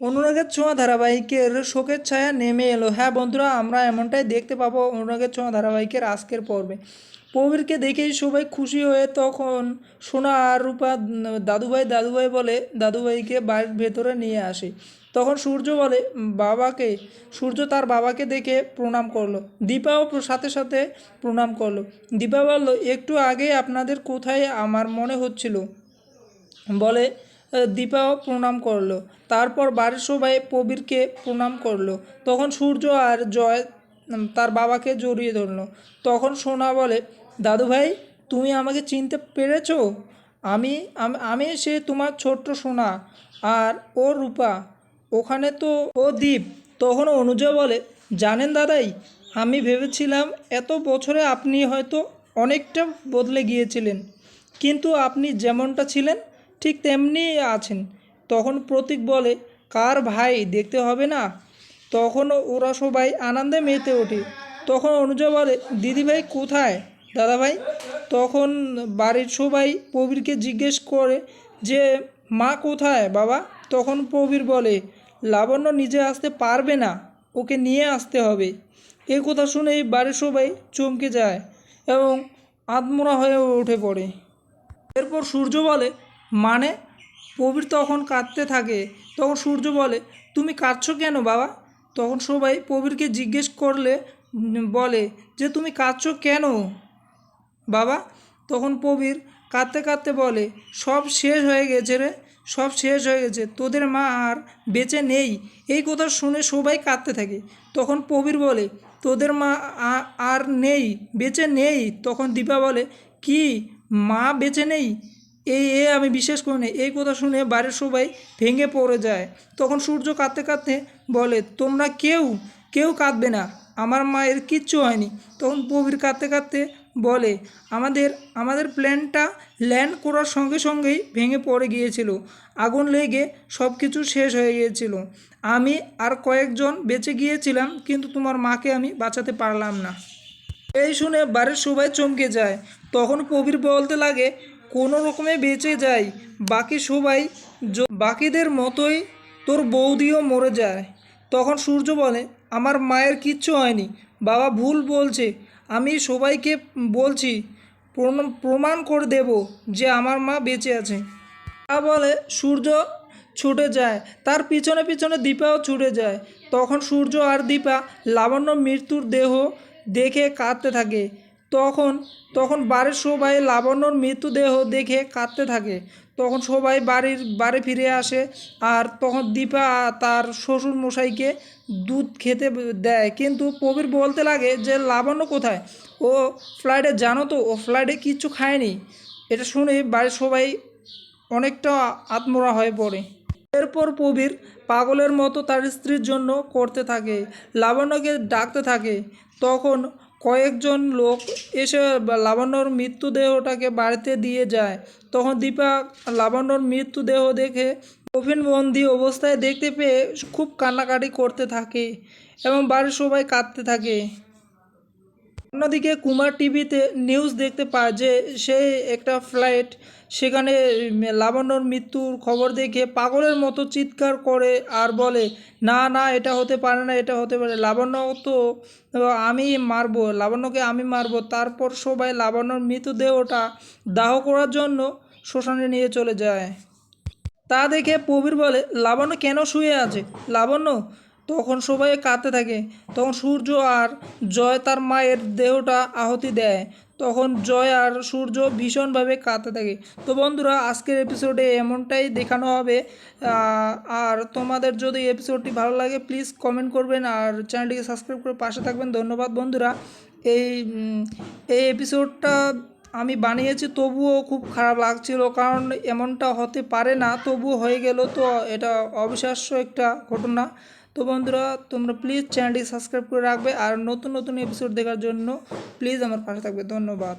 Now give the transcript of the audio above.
অনুরাগের ছোঁয়া ধারাবাহিকের শোকের ছায়া নেমে এলো। হ্যাঁ বন্ধুরা, আমরা এমনটাই দেখতে পাবো অনুরাগের ছোঁয়া ধারাবাহিকের আজকের পর্বে। প্রবীরকে দেখেই সবাই খুশি হয়ে তখন সোনা আর রূপা দাদুভাই দাদুভাই বলে দাদুভাইকে বাড়ির ভেতরে নিয়ে আসে। তখন সূর্য বলে, বাবাকে, সূর্য তার বাবাকে দেখে প্রণাম করল। দীপাও সাথে সাথে প্রণাম করল। দীপা বলল, একটু আগে আপনাদের কোথায় আমার মনে হচ্ছিল? বলে দীপাও প্রণাম করল। তারপর বাড়ির সবাই প্রবীরকে প্রণাম করল। তখন সূর্য আর জয় তার বাবাকে জড়িয়ে ধরলো। তখন সোনা বলে দাদু ভাই তুমি আমাকে চিনতে পেরেছ? আমি আমি সে তোমার ছোট্ট সোনা আর ও রূপা। ওখানে তো ও দ্বীপ তখন অনুজা বলে, জানেন দাদাই, আমি ভেবেছিলাম এত বছরে আপনি হয়তো অনেকটা বদলে গিয়েছিলেন। কিন্তু আপনি যেমনটা ছিলেন ঠিক তেমনি আছেন। তখন প্রতীক বলে, কার ভাই, দেখতে হবে না? তখন ওরা সবাই আনন্দে মেতে ওঠে। তখন অনুজা বলে দিদিভাই কোথায়? দাদাভাই তখন বাড়ির সবাই প্রবীরকে জিজ্ঞেস করে যে, মা কোথায় বাবা? তখন প্রবীর বলে, লাবণ্য নিজে আসতে পারবে না, ওকে নিয়ে আসতে হবে। এই কথা শুনেই বাড়ির সবাই চমকে যায় এবং আত্মরা হয়ে উঠে পড়ে। এরপর সূর্য বলে মানে প্রবীর তখন কাঁদতে থাকে, তখন সূর্য বলে, তুমি কাঁদছো কেন বাবা? তখন সবাই প্রবীরকে জিজ্ঞেস করলে, বলে যে, তুমি কাঁদছো কেন বাবা? তখন প্রবীর কাঁদতে কাঁদতে বলে, সব শেষ হয়ে গেছে রে, সব শেষ হয়ে গেছে, তোদের মা আর বেঁচে নেই। এই কথা শুনে সবাই কাঁদতে থাকে। তখন প্রবীর বলে, তোদের মা আর নেই, বেঁচে নেই। তখন দীপা বলে, কি, মা বেঁচে নেই? এই, এ, আমি বিশ্বাস করি না। এই কথা শুনে বাড়ির সবাই ভেঙে পড়ে যায়। তখন সূর্য কাঁদতে কাঁদতে বলে, তোমরা কেউ কেউ কাঁদবে না। আমার মায়ের কিচ্ছু হয়নি। তখন প্রবীর কাঁদতে কাঁদতে বলে, আমাদের আমাদের প্ল্যানটা ল্যান্ড করার সঙ্গে সঙ্গেই ভেঙে পড়ে গিয়েছিল। আগুন লেগে সব কিছু শেষ হয়ে গিয়েছিল। আমি আর কয়েকজন বেঁচে গিয়েছিলাম, কিন্তু তোমার মাকে আমি বাঁচাতে পারলাম না। এই শুনে বাড়ির সবাই চমকে যায়। তখন প্রবীর বলতে লাগে কোনো রকমে বেঁচে যাই বাকি সবাই বাকিদের মতোই তোর বৌদিও মরে যায়। তখন সূর্য বলে, আমার মায়ের কিচ্ছু হয়নি। বাবা ভুল বলছে। আমি সবাইকে বলছি প্রমাণ করে দেব যে আমার মা বেঁচে আছে। তা বলে সূর্য ছুটে যায়। তার পিছনে পিছনে দীপাও ছুটে যায়। তখন সূর্য আর দীপা লাবণ্য মৃত্যুর দেহ দেখে কাঁদতে থাকে। তখন তখন বাড়ির সবাই লাবণ্যর মৃত্যুদেহ দেখে কাঁদতে থাকে। তখন সবাই বাড়ির, বাড়ি ফিরে আসে আর তখন দীপা তার শ্বশুর মশাইকে দুধ খেতে দেয়। কিন্তু প্রবীর বলতে লাগে যে, লাবণ্য কোথায়? ও ফ্লাইটে জানো তো, ও ফ্লাইটে কিচ্ছু খায়নি। এটা শুনে বাড়ির সবাই অনেকটা আত্মরা হয়ে পড়ে। এরপর প্রবীর পাগলের মতো তার স্ত্রীর জন্য করতে থাকে, লাবণ্যকে ডাকতে থাকে। তখন কয়েকজন লোক এসে লাবণ্যর মৃত্যুদেহটাকে বাড়িতে দিয়ে যায়। তখন দীপা লাবণ্যর মৃত্যুদেহ দেখে কফিনবন্দি অবস্থায় দেখতে পেয়ে খুব কান্নাকাটি করতে থাকে এবং বাড়ির সবাই কাঁদতে থাকে। অন্যদিকে কুমার টিভিতে নিউজ দেখতে পায় যে সে একটা ফ্লাইট সেখানে লাবণ্যর মৃত্যুর খবর দেখে পাগলের মতো চিৎকার করে আর বলে, না না, এটা হতে পারে না, এটা হতে পারে। লাবণ্য তো, আমি মারবো, লাবণ্যকে আমি মারবো। তারপর সবাই লাবণ্যর মৃতদেহটা দাহ করার জন্য শ্মশানে নিয়ে চলে যায়। তা দেখে প্রবীর বলে, লাবণ্য কেন শুয়ে আছে? লাবণ্য তখন সবাই কাঁদতে থাকে। তখন সূর্য আর জয় তার মায়ের দেহটা আহতি দেয়। তখন জয় আর সূর্য ভীষণভাবে কাঁদতে থাকে। তো বন্ধুরা, আজকের এপিসোডে এমনটাই দেখানো হবে। আর তোমাদের যদি এপিসোডটি ভালো লাগে প্লিজ কমেন্ট করবেন আর চ্যানেলটিকে সাবস্ক্রাইব করে পাশে থাকবেন। ধন্যবাদ বন্ধুরা। এই এই এপিসোডটা আমি বানিয়েছি, তবুও খুব খারাপ লাগছিল। কারণ এমনটা হতে পারে না, তবুও হয়ে গেল। তো এটা অবিশ্বাস্য একটা ঘটনা। তো বন্ধুরা, তোমরা প্লিজ চ্যানেলটি সাবস্ক্রাইব করে রাখবে আর নতুন নতুন এপিসোড দেখার জন্য প্লিজ আমার পাশে থাকবে। ধন্যবাদ।